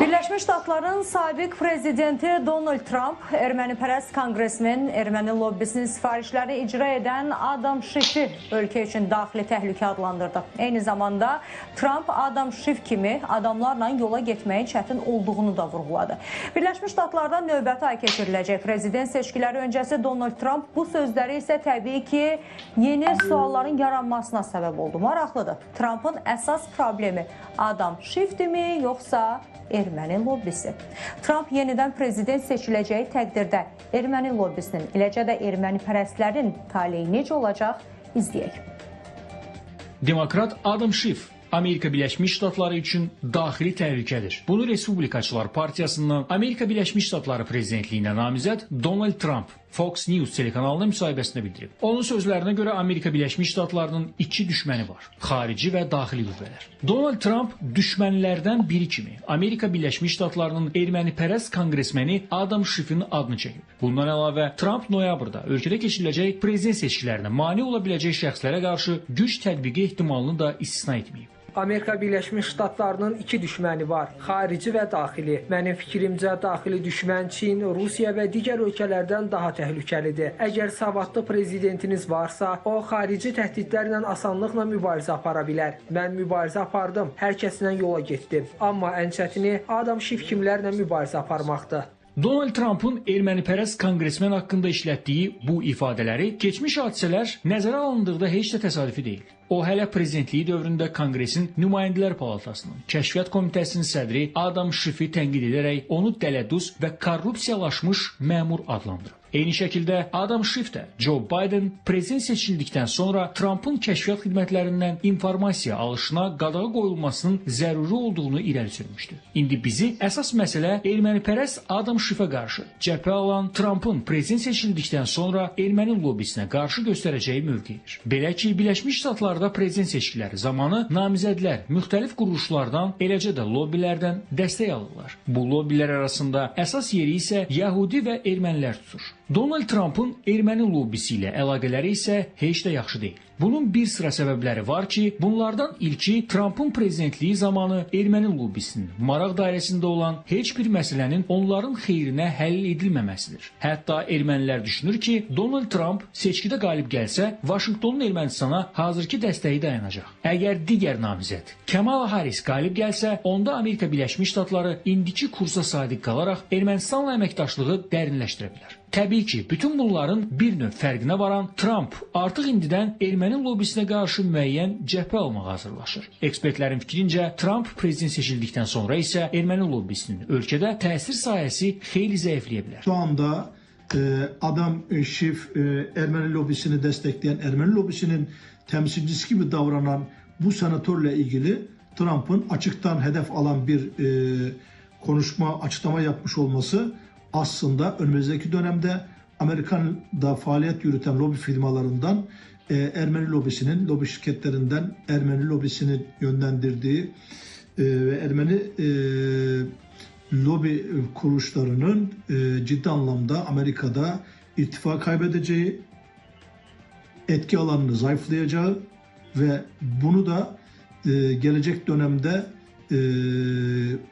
Birləşmiş Ştatların sabiq prezidenti Donald Trump, ermənipərəst konqresmen, erməni lobbisinin sifarişləri icra edən Adam Schiff'i ölkə üçün daxili təhlükə adlandırdı. Eyni zamanda Trump Adam Schiff kimi adamlarla yola getməyin çətin olduğunu da vurğuladı. Birləşmiş Ştatlarda növbəti ay keçiriləcək prezident seçkiləri öncəsi Donald Trump bu sözləri isə təbii ki, yeni sualların yaranmasına səbəb oldu. Maraqlıdır. Trumpın əsas problemi Adam Schiff'dimi, yoxsa erməni lobbisi. Trump yenidən prezident seçiləcəyi təqdirdə erməni lobbisinin, eləcə də erməni pərəstlərin taleyi necə olacaq izləyək. Demokrat Adam Schiff Amerika Birləşmiş Ştatları üçün daxili təhlükədir. Bunu Respublikaçılar Partiyasından Amerika Birləşmiş Ştatları prezidentliyinə namizəd Donald Trump Fox News telekanalına müsahibəsində bildirib. Onun sözlərinə görə Amerika Birləşmiş Ştatlarının iki düşməni var: xarici və daxili qüvvələr. Donald Trump düşmənlərdən biri kimi Amerika Birləşmiş Ştatlarının ermənipərəst konqresmeni Adam Schiff'in adını çəkib. Bundan əlavə Trump noyabrda ölkədə keçiriləcək prezident seçkilərinə mane ola biləcək şəxslərə qarşı güc tətbiqi ehtimalını da istisna etməyib. Amerika Birləşmiş Ştatlarının iki düşməni var: xarici və daxili. Mənim fikrimcə daxili düşmən Çin, Rusiya və digər ölkələrdən daha təhlükəlidir. Əgər savadlı prezidentiniz varsa, o xarici təhdidlərlə asanlıqla mübarizə apara bilər. Mən mübarizə apardım, hər kəslə yola getdim. Amma ən çətini Adam Schiff kimlərlə mübarizə aparmaqdır. Donald Trump'ın ermənipərəst konqresmen haqqında işlətdiyi bu ifadələri keçmiş hadisələr nəzərə alındıqda heç də təsadüfi deyil. O hələ prezidentliyi dövründə Konqresin Nümayəndələr Palatasının Kəşfiyyat Komitəsinin sədri Adam Schiff'i tənqid edərək onu dələduz və korrupsiyalaşmış məmur adlandırıb. Eyni şəkildə Adam Schiff də Joe Biden prezident seçildikdən sonra Trumpın kəşfiyyat xidmətlərindən informasiya alışına qadağa qoyulmasının zəruri olduğunu irəli sürmüşdü. İndi bizi əsas məsələ ermənipərəst Adam Schiffə qarşı cəbhə alan Trumpın prezident seçildikdən sonra erməni lobbisinə qarşı göstərəcəyi mövqedir. Belə ki, Birləşmiş Ştatlarda prezident seçkiləri zamanı namizədlər müxtəlif quruluşlardan, eləcə də lobbilərdən dəstək alırlar. Bu lobbilər arasında əsas yeri isə Yahudi və ermənilər tutur. Donald Trump'ın erməni lobbisi ilə əlaqələri isə heç də yaxşı deyil. Bunun bir sıra səbəbləri var ki, bunlardan ilki Trump'ın prezidentliyi zamanı erməni lobbisinin maraq dairəsində olan heç bir məsələnin onların xeyrinə həll edilməməsidir. Hətta ermənilər düşünür ki, Donald Trump seçkidə qalib gəlsə, Vaşinqtonun Ermənistana hazırki dəstəyi dayanacaq. Əgər digər namizəd Kamala Harris qalib gəlsə, onda Amerika Birləşmiş Ştatları indiki kursa sadiq qalaraq Ermənistanla əməkdaşlığı dərinləşdirə bilər. Təbii ki, bütün bunların bir növ fərqinə varan Trump artıq indidən erməni lobbisinə qarşı müəyyən cəbhə almağa hazırlaşır. Ekspertlərin fikrincə, Trump prezident seçildikdən sonra isə erməni lobbisinin ölkədə təsir sahəsi xeyli zəifləyə bilər. Şu anda e, Adam Schiff e, Ermeni lobbisini destekleyen, Ermeni lobbisinin temsilcisi gibi davranan bu senatörle ilgili Trump'ın açıktan hedef alan bir e, konuşma, açıklama yapmış olması aslında önümüzdeki dönemde Amerika'da faaliyet yürüten lobi firmalarından e, Ermeni lobisinin, lobi şirketlerinden Ermeni lobisinin yönlendirdiği e, ve Ermeni e, lobi kuruluşlarının e, ciddi anlamda Amerika'da irtifa kaybedeceği, etki alanını zayıflayacağı ve bunu da gelecek dönemde e,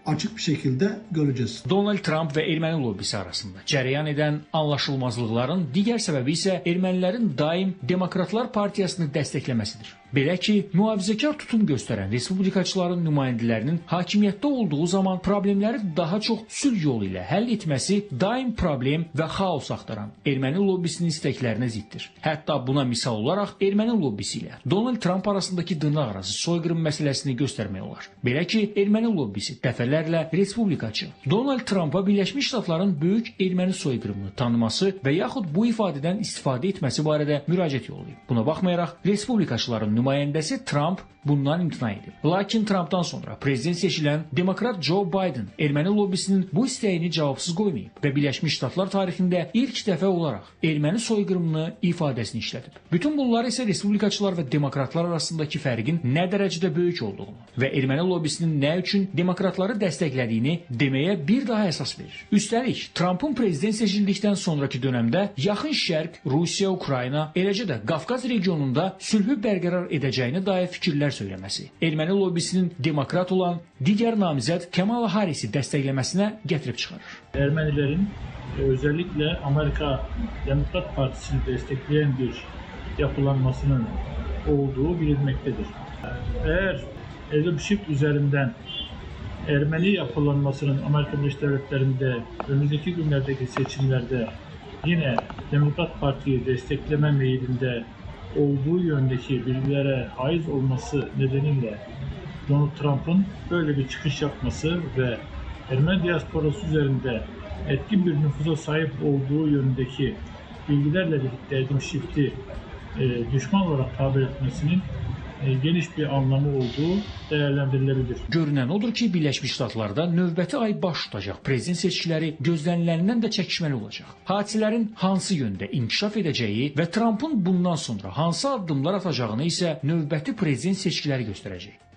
açık bir şekilde göreceğiz. Donald Trump və erməni lobbisi arasında cərəyan edən anlaşılmazlıqların digər səbəbi isə ermənilərin daim Demokratlar Partiyasını dəstəkləməsidir. Belə ki, mühafizəkar tutum göstərən respublikaçıların nümayəndələrinin hakimiyyətdə olduğu zaman problemləri daha çox sülh yolu ilə həll etməsi daim problem və xaos axtaran erməni lobbisinin istəklərinə ziddir. Hətta buna misal olaraq erməni lobbisi ilə Donald Trump arasındakı dırnaqarası soyqırım məsələsini göstərmək olar. Belə ki, erməni lobbisi dəfələrlə respublikaçı Donald Trumpa Birləşmiş Ştatların böyük erməni soyqırımını tanıması və yaxud bu ifadədən istifadə etməsi barədə müraciət yollayıb. Buna baxmayaraq respublikaçıların nümayəndəsi Trump bundan imtina edib. Lakin Trumpdan sonra prezident seçilən demokrat Joe Biden erməni lobbisinin bu istəyini cavabsız qoymayıb və Birləşmiş Ştatlar tarixində ilk dəfə olaraq erməni soyqırımını ifadəsini işlədib. Bütün bunlar isə respublikaçılar və demokratlar arasındakı fərqin nə dərəcədə böyük olduğunu və erməni lobbisinin nə üçün demokratları dəstəklədiyini deməyə bir daha əsas verir. Üstəlik, Trumpın prezident seçildikdən sonraki dövrdə Yaxın Şərq, Rusiya, Ukrayna, eləcə də Qafqaz regionunda sülhü bərqərar edəcəyinə dair fikirlər söyləməsi, erməni lobbisinin demokrat olan digər namizəd Kamala Harrisi dəstəkləməsinə gətirib çıxarır. Ermenilerin e, özellikle Amerika Demokrat Partisi'ni destekleyen bir yapılanmasının olduğu bilinmektedir. Eğer Adam Schiff üzerinden Ermeni yapılanmasının Amerika Birleşik Devletleri'nde önümüzdeki günlerdeki seçimlerde yine Demokrat Parti'yi destekleme meyilinde olduğu yöndeki bilgilere haiz olması nedeniyle Donald Trump'ın böyle bir çıkış yapması ve Ermeni diasporası üzerinde etkin bir nüfuza sahip olduğu yönündeki bilgilerle birlikte Edim Schiff'i e, düşman olarak tabir etmesinin geniş bir anlamı olduğu değerlendirilebilir. Görünən odur ki, Birləşmiş Ştatlarda növbəti ay baş tutacaq prezident seçkiləri gözləniləndən də çəkişməli olacaq. Hadisələrin hansı yöndə inkişaf edəcəyi və Trumpın bundan sonra hansı addımlar atacağını isə növbəti prezident seçkiləri göstərəcək.